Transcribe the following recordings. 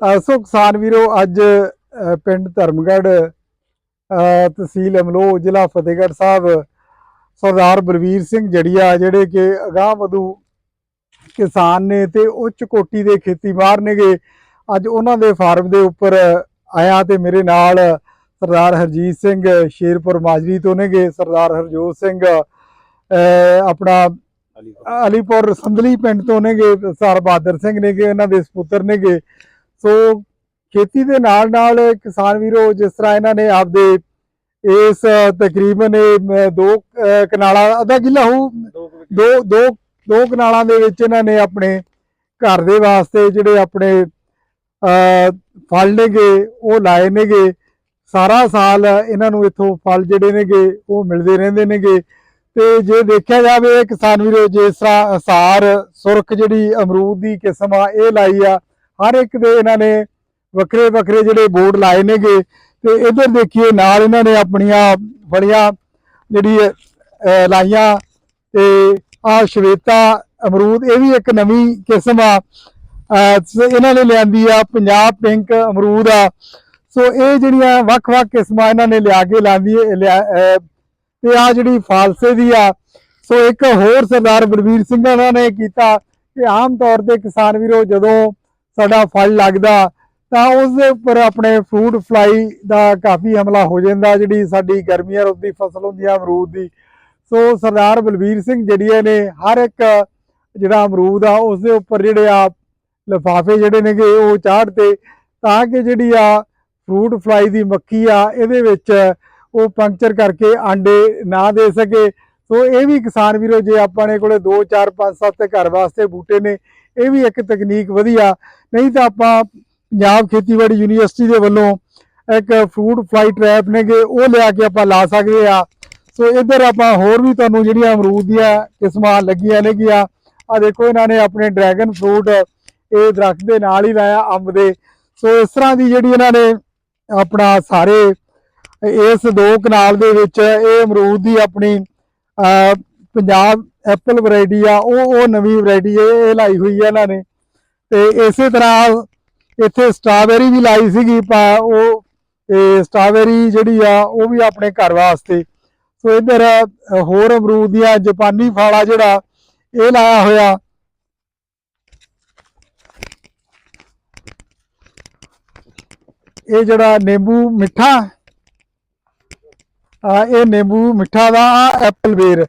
ਅ, ਸੋ ਕਿਸਾਨ ਵੀਰੋ ਅੱਜ ਪਿੰਡ ਧਰਮਗੜ੍ਹ ਤਹਿਸੀਲ ਅਮਲੋ ਜ਼ਿਲ੍ਹਾ ਫਤਿਹਗੜ੍ਹ ਸਾਹਿਬ ਸਰਦਾਰ ਬਲਵੀਰ ਸਿੰਘ ਜੜੀਆ ਜਿਹੜੇ ਕਿ ਅਗਾਹ ਵਧੂ ਕਿਸਾਨ ਨੇ ਤੇ ਉੱਚ ਕੋਟੀ ਦੇ ਖੇਤੀ ਨੇਗੇ ਅੱਜ ਉਹਨਾਂ ਦੇ ਫਾਰਮ ਦੇ ਉੱਪਰ ਆਇਆ ਤੇ ਮੇਰੇ ਨਾਲ ਸਰਦਾਰ ਹਰਜੀਤ ਸਿੰਘ ਸ਼ੇਰਪੁਰ ਮਾਜਰੀ ਤੋਂ ਨੇਗੇ ਸਰਦਾਰ ਹਰਜੋਤ ਸਿੰਘ ਅ, ਆਪਣਾ ਅਲੀਪੁਰ ਸੰਧਲੀ ਪਿੰਡ ਤੋਂ ਨੇਗੇ ਸਰ ਬਹਾਦਰ ਸਿੰਘ ਨੇਗੇ ਉਹਨਾਂ ਦੇ ਸੁਪੁੱਤਰ ਨੇਗੇ। ਸੋ ਖੇਤੀ ਦੇ ਨਾਲ ਨਾਲ ਕਿਸਾਨ ਵੀਰੋ ਜਿਸ ਤਰ੍ਹਾਂ ਇਹਨਾਂ ਨੇ ਆਪਦੇ ਇਸ ਤਕਰੀਬਨ ਦੋ ਕਨਾਲਾਂ ਅੱਧਾ ਕਿੱਲਾ ਹੋਊ ਦੋ ਦੋ ਦੋ ਕਨਾਲਾਂ ਦੇ ਵਿੱਚ ਇਹਨਾਂ ਨੇ ਆਪਣੇ ਘਰ ਦੇ ਵਾਸਤੇ ਜਿਹੜੇ ਆਪਣੇ ਫਲ ਨੇਗੇ ਉਹ ਲਾਏ ਨੇਗੇ। ਸਾਰਾ ਸਾਲ ਇਹਨਾਂ ਨੂੰ ਇੱਥੋਂ ਫਲ ਜਿਹੜੇ ਨੇਗੇ ਉਹ ਮਿਲਦੇ ਰਹਿੰਦੇ ਨੇਗੇ। ਤੇ ਜੇ ਦੇਖਿਆ ਜਾਵੇ ਕਿਸਾਨ ਵੀਰੋ ਜਿਸ ਤਰ੍ਹਾਂ ਅਸਾਰ ਸੁਰਖ ਜਿਹੜੀ ਅਮਰੂਦ ਦੀ ਕਿਸਮ ਆ ਇਹ ਲਾਈ ਆ ਹਰ ਇੱਕ ਦੇ ਇਹਨਾਂ ਨੇ ਵੱਖਰੇ ਵੱਖਰੇ ਜਿਹੜੇ ਬੋਰਡ ਲਾਏ ਨੇਗੇ ਤੇ ਇਧਰ ਦੇਖੀਏ ਨਾਲ ਇਹਨਾਂ ਨੇ ਆਪਣੀਆਂ ਫਲੀਆਂ ਜਿਹੜੀ ਲਾਈਆਂ ਤੇ ਆ ਸ਼ਵੇਤਾ ਅਮਰੂਦ ਇਹ ਵੀ ਇੱਕ ਨਵੀਂ ਕਿਸਮ ਆ। ਇਹਨਾਂ ਨੇ ਲਿਆਂਦੀ ਆ ਪੰਜਾਬ ਪਿੰਕ ਅਮਰੂਦ ਆ। ਸੋ ਇਹ ਜਿਹੜੀਆਂ ਵੱਖ-ਵੱਖ ਕਿਸਮਾਂ ਇਹਨਾਂ ਨੇ ਲਿਆ ਕੇ ਲਾਂਦੀ ਲਿਆ ਅਹ, ਤੇ ਆ ਜਿਹੜੀ ਫਾਲਸੇ ਦੀ ਆ ਸੋ ਇੱਕ ਹੋਰ ਸਰਦਾਰ ਬਲਵੀਰ ਸਿੰਘ ਉਹਨਾਂ ਨੇ ਕੀਤਾ ਕਿ ਆਮ ਤੌਰ ਤੇ ਕਿਸਾਨ ਵੀਰੋ ਜਦੋਂ ਸਾਡਾ ਫਲ ਲੱਗਦਾ, ਤਾਂ ਉਸ ਦੇ ਉੱਪਰ ਆਪਣੇ ਫਰੂਟ ਫਲਾਈ ਦਾ ਕਾਫੀ ਹਮਲਾ ਹੋ ਜਾਂਦਾ, ਜਿਹੜੀ ਸਾਡੀ ਗਰਮੀਆਂ ਰੁੱਤ ਦੀ ਫਸਲ ਹੁੰਦੀ ਆ, ਅਮਰੂਦ ਦੀ। ਸੋ ਸਰਦਾਰ ਬਲਬੀਰ ਸਿੰਘ ਜਿਹੜੀਏ ਨੇ, ਹਰ ਇੱਕ ਜਿਹੜਾ ਅਮਰੂਦ ਆ, ਉਸ ਦੇ ਉੱਪਰ ਜਿਹੜੇ ਆ ਲਿਫਾਫੇ ਜਿਹੜੇ ਨੇਗੇ, ਉਹ ਚਾੜਤੇ ਤਾਂ ਕਿ ਜਿਹੜੀ ਆ ਫਰੂਟ ਫਲਾਈ ਦੀ ਮੱਖੀ ਆ, ਇਹਦੇ ਵਿੱਚ ਉਹ ਪੰਕਚਰ ਕਰਕੇ ਆਂਡੇ ਨਾ ਦੇ ਸਕੇ। ਸੋ ਇਹ ਵੀ ਕਿਸਾਨ ਵੀਰੋ, ਜੇ ਆਪਾਂ ਨੇ ਕੋਲੇ 2 4 5 7 ਘਰ ਵਾਸਤੇ ਬੂਟੇ ਨੇ ਇਹ ਵੀ ਇੱਕ ਤਕਨੀਕ ਵਧੀਆ। ਨਹੀਂ ਤਾਂ ਆਪਾਂ ਪੰਜਾਬ ਖੇਤੀਬਾੜੀ ਯੂਨੀਵਰਸਿਟੀ ਦੇ ਵੱਲੋਂ ਇੱਕ ਫਰੂਟ ਫਲਾਈ ਟ੍ਰੈਪ ਨੇਗੇ, ਉਹ ਲਿਆ ਕੇ ਆਪਾਂ ਲਾ ਸਕਦੇ ਆ ਸੋ ਇੱਧਰ ਆਪਾਂ ਹੋਰ ਵੀ ਤੁਹਾਨੂੰ ਜਿਹੜੀਆਂ ਅਮਰੂਦ ਦੀਆਂ ਕਿਸਮਾਂ ਲੱਗੀਆਂ ਨੇਗੀਆਂ ਆ ਦੇਖੋ ਇਹਨਾਂ ਨੇ ਆਪਣੇ ਡਰੈਗਨ ਫਰੂਟ ਇਹ ਦਰਖਤ ਦੇ ਨਾਲ ਹੀ ਲਾਇਆ ਅੰਬ ਦੇ। ਸੋ ਇਸ ਤਰ੍ਹਾਂ ਦੀ ਜਿਹੜੀ ਇਹਨਾਂ ਨੇ ਆਪਣਾ ਸਾਰੇ ਇਸ ਦੋ ਕਨਾਲ ਦੇ ਵਿੱਚ ਇਹ ਅਮਰੂਦ ਦੀ ਆਪਣੀ ਪੰਜਾਬ ਐਪਲ ਵੈਰਾਈਟੀ ਆ, ਉਹ ਉਹ ਨਵੀਂ ਵੈਰਾਈਟੀ ਇਹ ਲਾਈ ਹੋਈ ਹੈ ਇਹਨਾਂ ਨੇ। ਤੇ ਇਸੇ ਤਰ੍ਹਾਂ ਇੱਥੇ ਸਟ੍ਰਾਬੇਰੀ ਵੀ ਲਾਈ ਸੀਗੀ ਉਹ, ਤੇ ਸਟ੍ਰਾਬੇਰੀ ਜਿਹੜੀ ਆ, ਉਹ ਵੀ ਆਪਣੇ ਘਰ ਵਾਸਤੇ। ਸੋ ਇੱਧਰ ਹੋਰ ਅਮਰੂਦ ਦੀਆਂ ਜਾਪਾਨੀ ਫਾਲਾ ਜਿਹੜਾ, ਇਹ ਲਾਇਆ ਹੋਇਆ। ਇਹ ਜਿਹੜਾ ਨਿੰਬੂ ਮਿੱਠਾ, ਆ, ਇਹ ਨਿੰਬੂ ਮਿੱਠਾ ਦਾ, ਆ, ਐਪਲ ਵੇਰ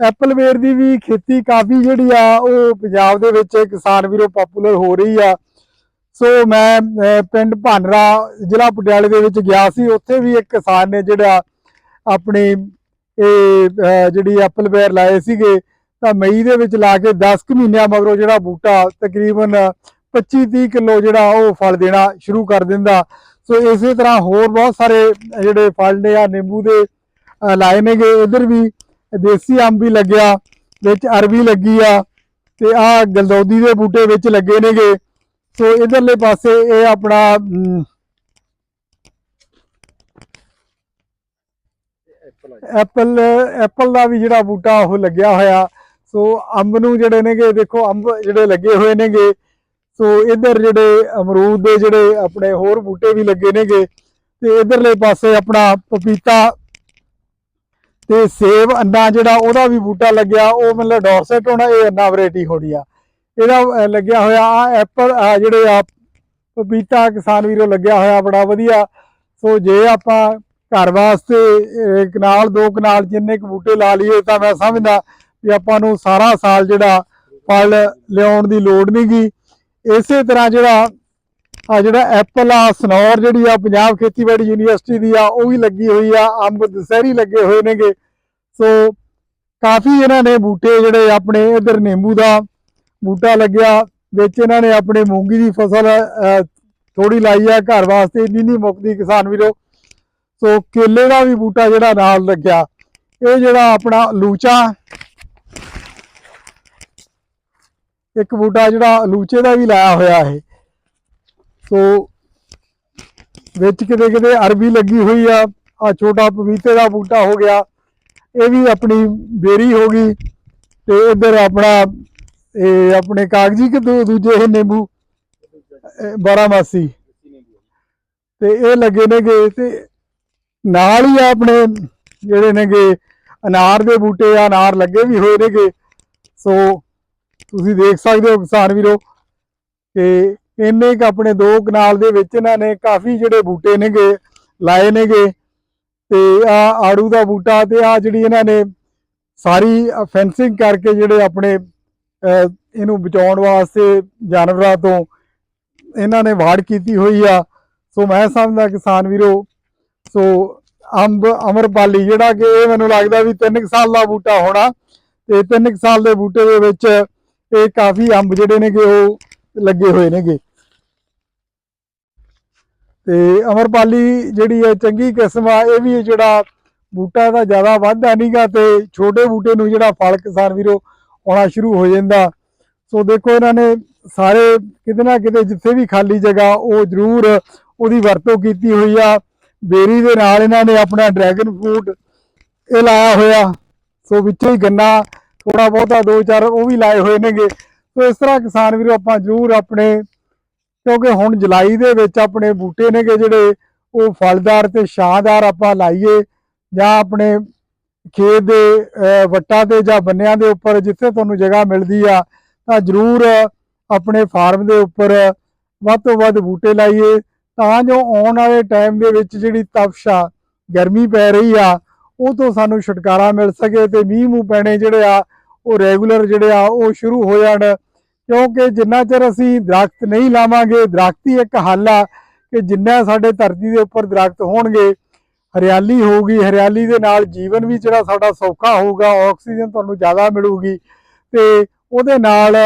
ਐਪਲ ਵੇਰ ਦੀ ਵੀ ਖੇਤੀ ਕਾਫੀ ਜਿਹੜੀ ਆ, ਉਹ ਪੰਜਾਬ ਦੇ ਵਿੱਚ ਕਿਸਾਨ ਵੀਰੋ ਪਪੂਲਰ ਹੋ ਰਹੀ ਆ। ਸੋ ਮੈਂ ਪਿੰਡ ਭਾਨਰਾ, ਜ਼ਿਲ੍ਹਾ ਪਟਿਆਲੇ ਦੇ ਵਿੱਚ ਗਿਆ ਸੀ। ਉੱਥੇ ਵੀ ਇੱਕ ਕਿਸਾਨ ਨੇ ਜਿਹੜਾ ਆਪਣੀ ਇਹ ਜਿਹੜੀ ਐਪਲ ਵੇਰ ਲਾਏ ਸੀਗੇ, ਤਾਂ ਮਈ ਦੇ ਵਿੱਚ ਲਾ ਕੇ 10 ਕੁ ਮਹੀਨਿਆਂ ਮਗਰੋਂ ਜਿਹੜਾ ਬੂਟਾ ਤਕਰੀਬਨ 25-30 ਕਿਲੋ ਜਿਹੜਾ ਉਹ ਫਲ ਦੇਣਾ ਸ਼ੁਰੂ ਕਰ ਦਿੰਦਾ। ਸੋ ਇਸੇ ਤਰ੍ਹਾਂ ਹੋਰ ਬਹੁਤ ਸਾਰੇ ਜਿਹੜੇ ਫਲ ਨੇ ਆ, ਨਿੰਬੂ ਦੇ ਲਾਏ ਨੇਗੇ। ਇਧਰ ਵੀ ਦੇਸੀ ਅੰਬ ਵੀ ਲੱਗਿਆ, ਵਿੱਚ ਅਰਬੀ ਲੱਗੀ ਆ ਤੇ ਆ ਗਲਦੌਦੀ ਦੇ ਬੂਟੇ ਵਿੱਚ ਲੱਗੇ ਨੇਗੇ। ਸੋ ਇਧਰਲੇ ਪਾਸੇ ਇਹ ਆਪਣਾ ਐਪਲ ਐਪਲ ਦਾ ਵੀ ਜਿਹੜਾ ਬੂਟਾ ਉਹ ਲੱਗਿਆ ਹੋਇਆ। ਸੋ ਅੰਬ ਨੂੰ ਜਿਹੜੇ ਨੇਗੇ, ਦੇਖੋ ਅੰਬ ਜਿਹੜੇ ਲੱਗੇ ਹੋਏ ਨੇਗੇ। ਸੋ ਇਧਰ ਜਿਹੜੇ ਅਮਰੂਦ ਦੇ ਜਿਹੜੇ ਆਪਣੇ ਹੋਰ ਬੂਟੇ ਵੀ ਲੱਗੇ ਨੇਗੇ। ਤੇ ਇਧਰਲੇ ਪਾਸੇ ਆਪਣਾ ਪਪੀਤਾ ਤੇ ਸੇਬ ਅੰਨਾ ਜਿਹੜਾ ਉਹਦਾ ਵੀ ਬੂਟਾ ਲੱਗਿਆ, ਉਹ ਮਤਲਬ ਡੋਰਸੈਟ ਹੋਣਾ, ਇਹ ਅੰਨਾ ਵੈਰਾਈਟੀ ਹੋਣੀ ਆ। ਇਹਦਾ ਲੱਗਿਆ ਹੋਇਆ ਆ ਐਪਲ ਆ ਜਿਹੜੇ ਆ ਪਪੀਤਾ ਕਿਸਾਨ ਵੀਰੋ ਲੱਗਿਆ ਹੋਇਆ, ਬੜਾ ਵਧੀਆ। ਸੋ ਜੇ ਆਪਾਂ ਘਰ ਵਾਸਤੇ ਕਨਾਲ, ਦੋ ਕਨਾਲ ਜਿੰਨੇ ਕੁ ਬੂਟੇ ਲਾ ਲਈਏ, ਤਾਂ ਮੈਂ ਸਮਝਦਾ ਵੀ ਆਪਾਂ ਨੂੰ ਸਾਰਾ ਸਾਲ ਜਿਹੜਾ ਫਲ ਲਿਆਉਣ ਦੀ ਲੋੜ ਨਹੀਂਗੀ ਇਸੇ ਤਰ੍ਹਾਂ ਜਿਹੜਾ ਆ ਜਿਹੜਾ ਐਪਲ ਆ, ਸਨੌਰ ਜਿਹੜੀ ਆ, ਪੰਜਾਬ ਖੇਤੀਬਾੜੀ ਯੂਨੀਵਰਸਿਟੀ ਦੀ ਆ, ਉਹ ਵੀ ਲੱਗੀ ਹੋਈ ਆ, ਅੰਬ ਦਸਹਿਰੀ ਲੱਗੇ ਹੋਏ ਨੇਗੇ। ਸੋ ਕਾਫੀ ਇਹਨਾਂ ਨੇ ਬੂਟੇ ਜਿਹੜੇ ਆਪਣੇ ਇਧਰ ਨਿੰਬੂ ਦਾ ਬੂਟਾ ਲੱਗਿਆ, ਵਿੱਚ ਇਹਨਾਂ ਨੇ ਆਪਣੇ ਮੂੰਗੀ ਦੀ ਫਸਲ ਥੋੜੀ ਲਾਈ ਆ ਘਰ ਵਾਸਤੇ, ਇੰਨੀ ਨਹੀਂ ਮੁੱਕਦੀ ਕਿਸਾਨ ਵੀਰੋ। ਸੋ ਕੇਲੇ ਦਾ ਵੀ ਬੂਟਾ ਜਿਹੜਾ ਨਾਲ ਲੱਗਿਆ। ਇਹ ਜਿਹੜਾ ਆਪਣਾ ਲੂਚਾ, ਇੱਕ ਬੂਟਾ ਜਿਹੜਾ ਲੂਚੇ ਦਾ ਵੀ ਲਾਇਆ ਹੋਇਆ ਹੈ ਸੋ ਵਿੱਚ ਕਿਤੇ ਕਿਤੇ ਅਰਬੀ ਲੱਗੀ ਹੋਈ ਆ ਆ ਛੋਟਾ ਪਪੀਤੇ ਦਾ ਬੂਟਾ ਹੋ ਗਿਆ, ਇਹ ਵੀ ਆਪਣੀ ਬੇਰੀ ਹੋ ਗਈ ਤੇ ਇੱਧਰ ਆਪਣਾ ਇਹ ਆਪਣੇ ਕਾਗਜ਼ੀ ਕਿ ਦੂ- ਦੂਜੇ ਇਹ ਨਿੰਬੂ ਅਹ ਬਾਰਾਮਾਸੀ ਤੇ ਇਹ ਲੱਗੇ ਨੇਗੇ ਤੇ ਨਾਲ ਹੀ ਆਪਣੇ ਜਿਹੜੇ ਨੇਗੇ ਅਨਾਰ ਦੇ ਬੂਟੇ ਆ, ਅਨਾਰ ਲੱਗੇ ਵੀ ਹੋਏ ਨੇਗੇ, ਸੋ ਤੁਸੀਂ ਦੇਖ ਸਕਦੇ ਹੋ ਕਿਸਾਨ ਵੀਰੋ ਕਿ ਇੰਨੇ ਕ ਆਪਣੇ ਦੋ ਕਨਾਲ ਦੇ ਵਿੱਚ ਇਹਨਾਂ ਨੇ ਕਾਫੀ ਜਿਹੜੇ ਬੂਟੇ ਨੇਗੇ, ਲਾਏ ਨੇਗੇ। ਤੇ ਆ ਆੜੂ ਦਾ ਬੂਟਾ ਤੇ ਆ ਜਿਹੜੀ ਇਹਨਾਂ ਨੇ ਸਾਰੀ ਫੈਂਸਿੰਗ ਕਰਕੇ ਜਿਹੜੇ ਆਪਣੇ ਇਹਨੂੰ ਬਚਾਉਣ ਵਾਸਤੇ ਜਾਨਵਰਾਂ ਤੋਂ ਇਹਨਾਂ ਨੇ ਵਾੜ ਕੀਤੀ ਹੋਈ ਆ। ਸੋ ਮੈਂ ਸਮਝਦਾ ਕਿਸਾਨ ਵੀਰੋ, ਸੋ ਅੰਬ, ਅਮਰਪਾਲੀ ਜਿਹੜਾ ਕਿ ਇਹ ਮੈਨੂੰ ਲੱਗਦਾ ਵੀ 3 ਸਾਲ ਦਾ ਬੂਟਾ ਹੋਣਾ। ਤੇ 3 ਸਾਲ ਦੇ ਬੂਟੇ ਦੇ ਵਿੱਚ ਇਹ ਕਾਫੀ ਅੰਬ ਜਿਹੜੇ ਨੇਗੇ ਉਹ ਲੱਗੇ ਹੋਏ ਨੇਗੇ। ਤੇ ਅਮਰਪਾਲੀ ਜਿਹੜੀ ਹੈ ਚੰਗੀ ਕਿਸਮ ਆ, ਇਹ ਵੀ ਜਿਹੜਾ ਬੂਟਾ ਦਾ ਜ਼ਿਆਦਾ ਵਾਧਾ ਨਹੀਂਗਾ ਤੇ ਛੋਟੇ ਬੂਟੇ ਨੂੰ ਜਿਹੜਾ ਫਲ ਕਿਸਾਨ ਵੀਰੋ ਆਉਣਾ ਸ਼ੁਰੂ ਹੋ ਜਾਂਦਾ। ਸੋ ਦੇਖੋ ਇਹਨਾਂ ਨੇ ਸਾਰੇ ਕਿਤੇ ਨਾ ਕਿਤੇ ਜਿੱਥੇ ਵੀ ਖਾਲੀ ਜਗ੍ਹਾ ਉਹ ਜ਼ਰੂਰ ਉਹਦੀ ਵਰਤੋਂ ਕੀਤੀ ਹੋਈ ਆ। ਬੇਰੀ ਦੇ ਨਾਲ ਇਹਨਾਂ ਨੇ ਆਪਣਾ ਡਰੈਗਨ ਫਰੂਟ ਇਹ ਲਾਇਆ ਹੋਇਆ। ਸੋ ਵਿੱਚੇ ਹੀ ਗੰਨਾ ਥੋੜਾ ਬਹੁਤਾ ਦੋ ਚਾਰ ਉਹ ਵੀ ਲਾਏ ਹੋਏ ਨੇਗੇ। ਸੋ ਇਸ ਤਰ੍ਹਾਂ ਕਿਸਾਨ ਵੀਰੋ ਆਪਾਂ ਜ਼ਰੂਰ ਆਪਣੇ ਕਿਉਂਕਿ ਹੁਣ ਜੁਲਾਈ ਦੇ ਵਿੱਚ ਆਪਣੇ ਬੂਟੇ ਨੇਗੇ ਜਿਹੜੇ, ਉਹ ਫਲਦਾਰ ਤੇ ਛਾਂਦਾਰ ਆਪਾਂ ਲਾਈਏ, ਜਾਂ ਆਪਣੇ ਖੇਤ ਦੇ ਵੱਟਾਂ ਤੇ ਜਾਂ ਬੰਨਿਆਂ ਦੇ ਉੱਪਰ ਜਿੱਥੇ ਤੁਹਾਨੂੰ ਜਗ੍ਹਾ ਮਿਲਦੀ ਆ, ਤਾਂ ਜ਼ਰੂਰ ਆਪਣੇ ਫਾਰਮ ਦੇ ਉੱਪਰ ਵੱਧ ਤੋਂ ਵੱਧ ਬੂਟੇ ਲਾਈਏ, ਤਾਂ ਜੋ ਆਉਣ ਵਾਲੇ ਟਾਈਮ ਦੇ ਵਿੱਚ ਜਿਹੜੀ ਤਪਸ਼ ਆ, ਗਰਮੀ ਪੈ ਰਹੀ ਆ, ਉਹ ਤੋਂ ਸਾਨੂੰ ਛੁਟਕਾਰਾ ਮਿਲ ਸਕੇ ਤੇ ਮੀਂਹ ਮੂੰਹ ਪੈਣੇ ਜਿਹੜੇ ਆ, ਉਹ ਰੈਗੂਲਰ ਜਿਹੜੇ ਆ, ਉਹ ਸ਼ੁਰੂ ਹੋ ਜਾਣ। ਕਿਉਂਕਿ ਜਿੰਨਾ ਚਿਰ ਅਸੀਂ ਦਰਖਤ ਨਹੀਂ ਲਾਵਾਂਗੇ, ਦਰਖਤ ਹੀ ਇੱਕ ਹੱਲ ਆ ਕਿ ਜਿੰਨਾ ਸਾਡੇ ਧਰਤੀ ਦੇ ਉੱਪਰ ਦਰਖਤ ਹੋਣਗੇ, ਹਰਿਆਲੀ ਹੋਊਗੀ, ਹਰਿਆਲੀ ਦੇ ਨਾਲ ਜੀਵਨ ਵੀ ਜਿਹੜਾ ਸਾਡਾ ਸੌਖਾ ਹੋਊਗਾ, ਆਕਸੀਜਨ ਤੁਹਾਨੂੰ ਜ਼ਿਆਦਾ ਮਿਲੂਗੀ ਤੇ ਉਹਦੇ ਨਾਲ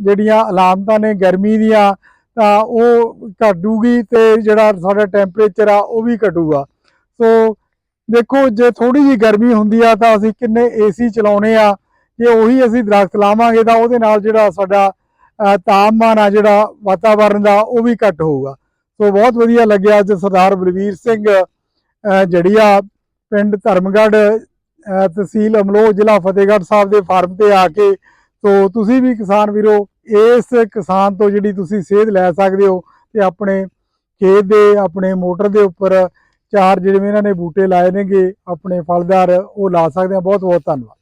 ਜਿਹੜੀਆਂ ਅਲਾਮਤਾਂ ਨੇ ਗਰਮੀ ਦੀਆਂ, ਤਾਂ ਉਹ ਘਟੂਗੀ ਤੇ ਜਿਹੜਾ ਸਾਡਾ ਟੈਂਪਰੇਚਰ ਆ ਉਹ ਵੀ ਘਟੂਗਾ। ਸੋ ਦੇਖੋ, ਜੇ ਥੋੜੀ ਜੀ ਗਰਮੀ ਹੁੰਦੀ ਆ ਤਾਂ ਅਸੀਂ ਕਿੰਨੇ ਏਸੀ ਚਲਾਉਨੇ ਆ, ਜੇ ਉਹੀ ਅਸੀਂ ਦਰਖਤ ਲਾਵਾਂਗੇ ਤਾਂ ਉਹਦੇ ਨਾਲ ਜਿਹੜਾ ਸਾਡਾ ਤਾਪਮਾਨ ਆ ਜਿਹੜਾ ਵਾਤਾਵਰਨ ਦਾ ਉਹ ਵੀ ਘੱਟ ਹੋਊਗਾ। ਸੋ ਬਹੁਤ ਵਧੀਆ ਲੱਗਿਆ ਅੱਜ ਸਰਦਾਰ ਬਲਵੀਰ ਸਿੰਘ ਅ, ਜੜੀਆ ਪਿੰਡ ਧਰਮਗੜ੍ਹ ਤਹਿਸੀਲ ਅਮਲੋਹ ਜ਼ਿਲ੍ਹਾ ਫਤਿਹਗੜ੍ਹ ਸਾਹਿਬ ਦੇ ਫਾਰਮ ਤੇ ਆ ਕੇ ਸੋ ਤੁਸੀਂ ਵੀ ਕਿਸਾਨ ਵੀਰੋ ਇਸ ਕਿਸਾਨ ਤੋਂ ਜਿਹੜੀ ਤੁਸੀਂ ਸੇਧ ਲੈ ਸਕਦੇ ਹੋ ਤੇ ਆਪਣੇ ਖੇਤ ਦੇ ਆਪਣੇ ਮੋਟਰ ਦੇ ਉੱਪਰ ਚਾਰ ਜਿਹੜੇ ਇਹਨਾਂ ਨੇ ਬੂਟੇ ਲਾਏ ਨੇਗੇ ਆਪਣੇ ਫਲਦਾਰ ਉਹ ਲਾ ਸਕਦੇ ਆ ਬਹੁਤ ਬਹੁਤ ਧੰਨਵਾਦ।